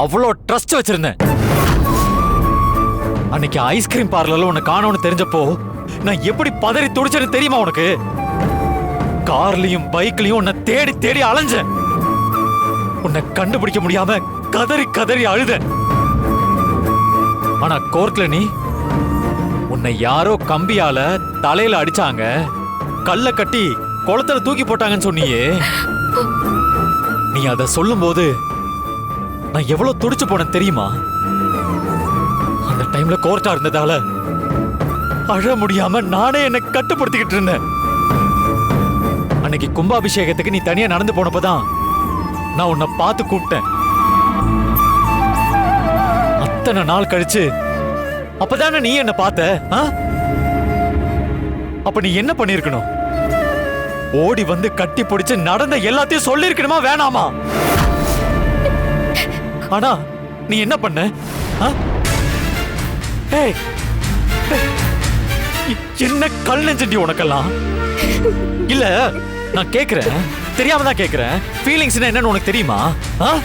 அவ்வளோ ட்ரஸ்ட் வச்சிருந்தேன். அன்னைக்கு ஐஸ்கிரீம் பார்லர்ல உன்னை காணோம்னு தெரிஞ்சப்போ நான் எப்படி பதறி துடிச்சேன்னு தெரியுமா உனக்கு? கார்லயும் பைக்லயும் உன்னை தேடி தேடி அலைஞ்சேன். உன்னை கண்டுபிடிக்க முடியாம கதறி கதறி அழுதேன். ஆனா கோர்ட்ல நீ உன்னை யாரோ கம்பியால தலையில அடிச்சாங்க. கல்ல கட்டி குளத்துல தூக்கி போட்டாங்கன்னு சொன்னியே. நீ அத சொல்லும்போது நான் எவ்வளவு துடிச்சு போனேன் தெரியுமா? அந்த டைம்ல கோர்ட்டா இருந்ததால அழ முடியாம நானே என்னை கட்டுப்படுத்திக்கிட்டு இருந்தேன். அன்னைக்கு கும்பாபிஷேகத்துக்கு நீ தனியா நடந்து போனப்பதான் நான் உன்னை பார்த்து கூப்பிட்டேன். அத்தனை நாள் கழிச்சு அப்பதானே நீ என்ன பார்த்த ஆ? அப்ப நீ என்ன பண்ணிருக்கணும் ஓடி வந்து கட்டி பிடிச்சு நடந்த எல்லாத்தையும் சொல்லிருக்கணுமா வேணாமா? ஆனா நீ என்ன பண்ண? ஆ? என்ன கல் நெஞ்சண்டி உனக்கெல்லாம்? இல்ல நான் கேக்குறேன். தெரியாம தான் கேக்குறேன். ஃபீலிங்ஸ்னா என்னன்னு உனக்கு தெரியுமா? ஆ?